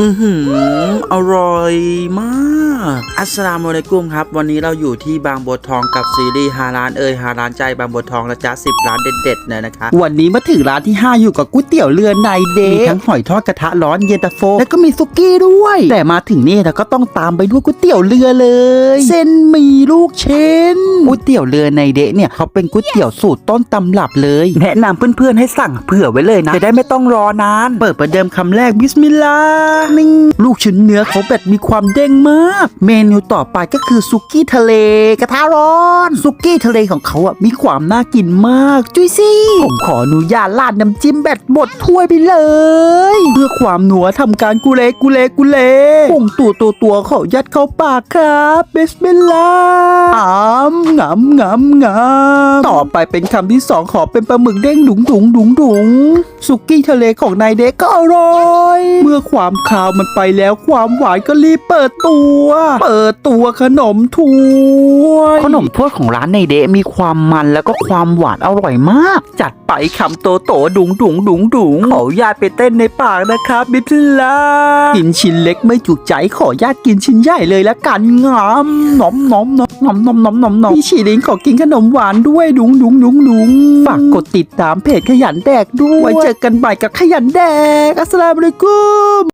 อือหืออร่อยมาก อัสสลามุอะลัยกุมครับ วันนี้เราอยู่ที่บางบัวทองกับซีรีส์ฮาร้านเอ่ยฮาร้านใจบางบัวทองและจ้าสิบร้านเด็ดๆเนี่ยนะคะ วันนี้มาถึงร้านที่ 5 อยู่กับก๋วยเตี๋ยวเรือในเดย์มีทั้งหอยทอดกระทะร้อนเย็นตาโฟ แล้วก็มีซุกี้ด้วย แต่มาถึงนี่เราก็ต้องตามไปด้วยก๋วยเตี๋ยวเรือเลย เส้นหมีลูกชิ้น ก๋วยเตี๋ยวเรือในเดย์เนี่ยเขาเป็นก๋วยเตี๋ยวสูตรต้นตำรับเลย แนะนำเพื่อนๆให้สั่งเผื่อไว้เลยนะ จะได้ไม่ต้องรอนาน เปิดประเดิมคำแรกบิสมิลลาห์นิ่งลูกชิ้นเนื้อเขาแบบมีความเด้งมาก เมนูต่อไปก็คือซุกี้ทะเลกระทะร้อนซุกี้ทะเลของเขาอะมีความน่ากินมากจุยซี่ผมขออนุญาตราดน้ำจิ้มแบบหมดถ้วยไปเลย เพื่อความหนัวทำการกุเลกุเลกุเลปุ่งตัวตัวตัวๆขอยัดเข้าปากครับบิสมิลลาห์อ้ามงำงำงำต่อไปเป็นคำที่สองขอเป็นปลาหมึกเด้งดุงดุงดุงดุงสุกี้ทะเลของนายเด็กก็อร่อย เมื่อความคาวมันไปแล้วความหวานก็รีบเปิดตัว เปิดตัวขนมถ้วยขนมถ้วยของร้านในเดะมีความมันแล้วก็ความหวานอร่อยมาก จัดไปคำโตโตดุงดุงดุงดุงขอญาตไปเต้นในปากนะครับบิสมิลลาห์กินชิ้นเล็กไม่จุใจขอญาตกินชิ้นใหญ่เลยละกันงามหนอมหนอมหนอม หนมนมนมนมนมพี่ชีลิงขอกินขนมหวานด้วยดุงดุงดุงดุงฝากกดติดตามเพจขยันแดกด้วยไว้เจอกันใหม่กับขยันแดกอัสสลามุอะลัยกุม